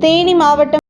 தேனி மாவட்டம்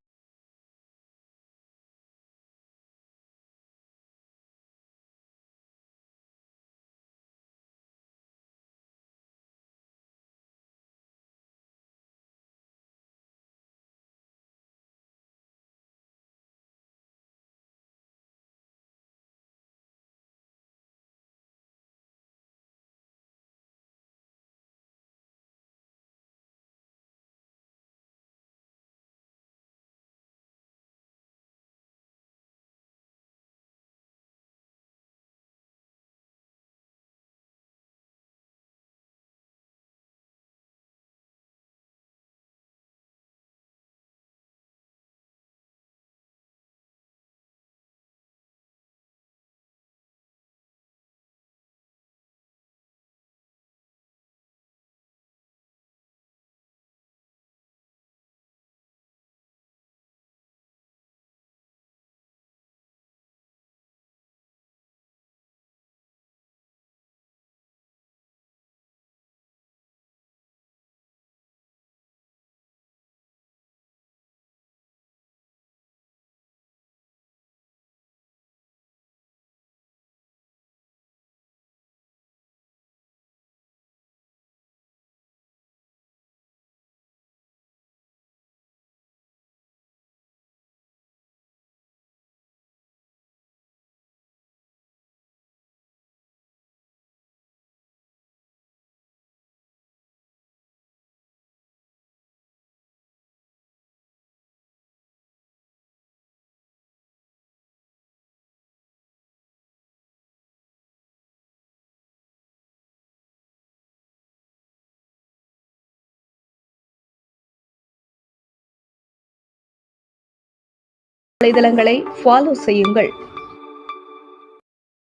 வலைதளங்களை ஃபாலோ செய்யுங்கள்.